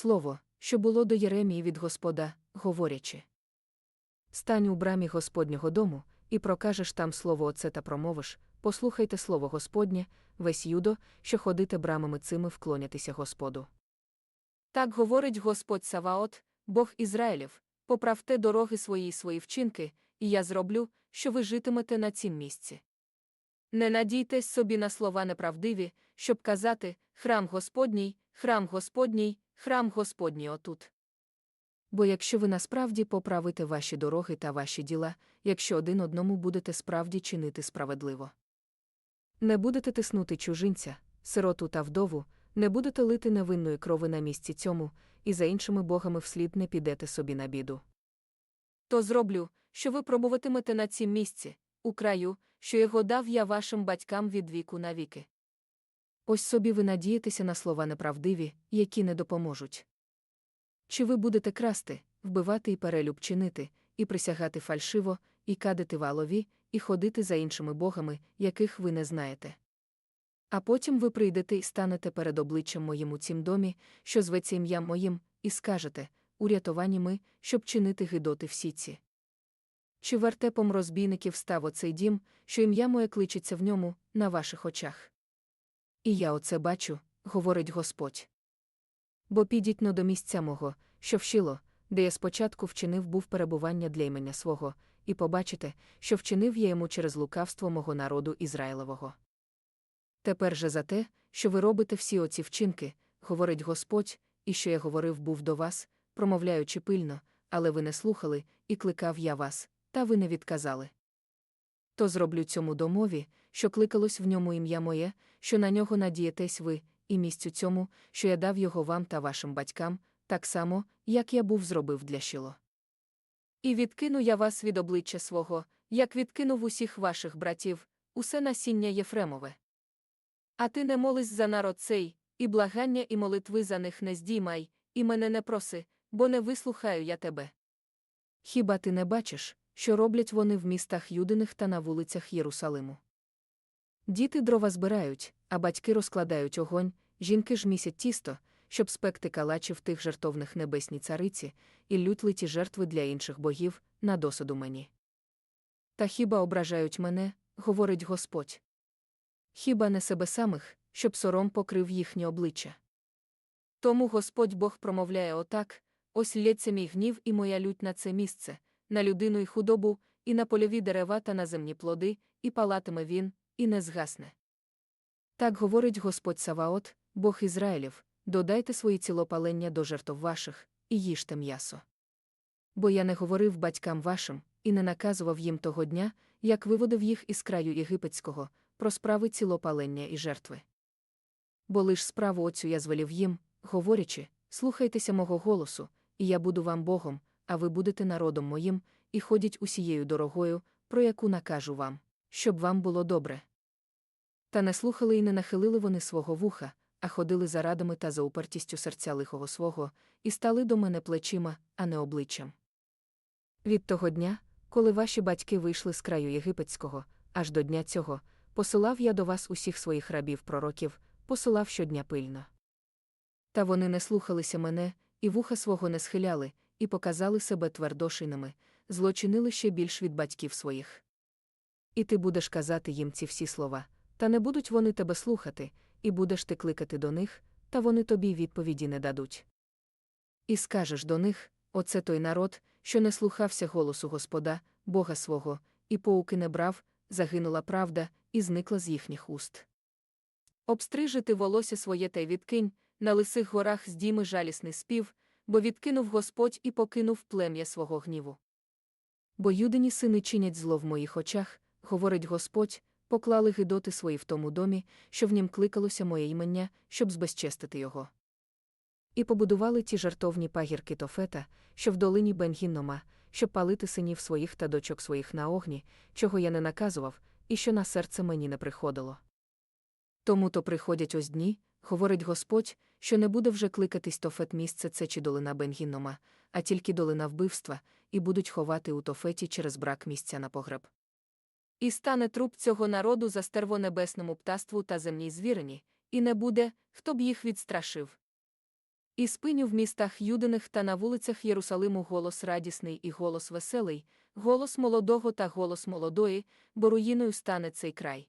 слово, що було до Єремії від Господа, говорячи. Стань у брамі Господнього дому, і прокажеш там слово оце та промовиш, послухайте слово Господнє, весь юдо, що ходите брамами цими вклонятися Господу. Так говорить Господь Саваот, Бог Ізраїлів, поправте дороги свої й свої вчинки, і я зроблю, що ви житимете на цім місці. Не надійтесь собі на слова неправдиві, щоб казати храм Господній, храм Господній, храм Господній отут. Бо якщо ви насправді поправите ваші дороги та ваші діла, якщо один одному будете справді чинити справедливо. Не будете тиснути чужинця, сироту та вдову, не будете лити невинної крови на місці цьому, і за іншими богами вслід не підете собі на біду. То зроблю, що ви пробуватимете на цім місці, у краю, що його дав я вашим батькам від віку на віки. Ось собі ви надієтеся на слова неправдиві, які не допоможуть. Чи ви будете красти, вбивати і перелюб чинити, і присягати фальшиво, і кадити валові, і ходити за іншими богами, яких ви не знаєте? А потім ви прийдете і станете перед обличчям моїм у цім домі, що зветься ім'ям моїм, і скажете урятовані ми, щоб чинити гидоти всі ці. Чи вертепом розбійників став оцей дім, що ім'я моє кличеться в ньому, на ваших очах? І я оце бачу, говорить Господь. Бо підіть но до місця мого, що вщило, де я спочатку вчинив був перебування для імення свого, і побачите, що вчинив я йому через лукавство мого народу Ізраїлового. Тепер же за те, що ви робите всі оці вчинки, говорить Господь, і що я говорив був до вас, промовляючи пильно, але ви не слухали, і кликав я вас, та ви не відказали. То зроблю цьому домові, що кликалось в ньому ім'я моє, що на нього надієтесь ви, і місцю цьому, що я дав його вам та вашим батькам, так само, як я був зробив для щило. І відкину я вас від обличчя свого, як відкинув усіх ваших братів, усе насіння Єфремове. А ти не молись за народ цей, і благання і молитви за них не здіймай, і мене не проси, бо не вислухаю я тебе. Хіба ти не бачиш, що роблять вони в містах Юдиних та на вулицях Єрусалиму? Діти дрова збирають, а батьки розкладають огонь, жінки ж місять тісто, щоб спекти калачів тих жертовних небесній цариці, і лють литі жертви для інших богів, на досуду мені. Та хіба ображають мене, говорить Господь. Хіба не себе самих, щоб сором покрив їхнє обличчя? Тому Господь Бог промовляє отак: ось лється мій гнів і моя лють на це місце, на людину й худобу, і на польові дерева та на земні плоди, і палатиме він, і не згасне. Так говорить Господь Саваот, Бог Ізраїлів, додайте свої цілопалення до жертв ваших, і їжте м'ясо. Бо я не говорив батькам вашим, і не наказував їм того дня, як виводив їх із краю єгипетського, про справи цілопалення і жертви. Бо лиш справу оцю я звелів їм, говорячи, слухайтеся мого голосу, і я буду вам Богом, а ви будете народом моїм, і ходіть усією дорогою, про яку накажу вам, щоб вам було добре. Та не слухали і не нахилили вони свого вуха, а ходили за радами та за упертістю серця лихого свого, і стали до мене плечима, а не обличчям. Від того дня, коли ваші батьки вийшли з краю єгипетського, аж до дня цього, посилав я до вас усіх своїх рабів пророків, посилав щодня пильно. Та вони не слухалися мене, і вуха свого не схиляли, і показали себе твердошинами, злочинили ще більш від батьків своїх. І ти будеш казати їм ці всі слова, та не будуть вони тебе слухати, і будеш ти кликати до них, та вони тобі відповіді не дадуть. І скажеш до них оце той народ, що не слухався голосу Господа, Бога свого, і поуки не брав, загинула правда, і зникла з їхніх уст. Обстрижити волосся своє та й відкинь, на лисих горах здійми жалісний спів, бо відкинув Господь і покинув плем'я свого гніву. Бо юдині сини чинять зло в моїх очах, говорить Господь, поклали гидоти свої в тому домі, що в нім кликалося моє імення, щоб збезчестити його. І побудували ті жартовні пагірки Тофета, що в долині Бенгіннома, щоб палити синів своїх та дочок своїх на огні, чого я не наказував, і що на серце мені не приходило. Тому то приходять ось дні, говорить Господь, що не буде вже кликатись Тофет місце це чи долина Бенгіннома, а тільки долина вбивства, і будуть ховати у Тофеті через брак місця на погреб. І стане труп цього народу за стервонебесному птаству та земній звірині, і не буде, хто б їх відстрашив. І спиню в містах Юдиних та на вулицях Єрусалиму голос радісний і голос веселий, голос молодого та голос молодої, бо руїною стане цей край.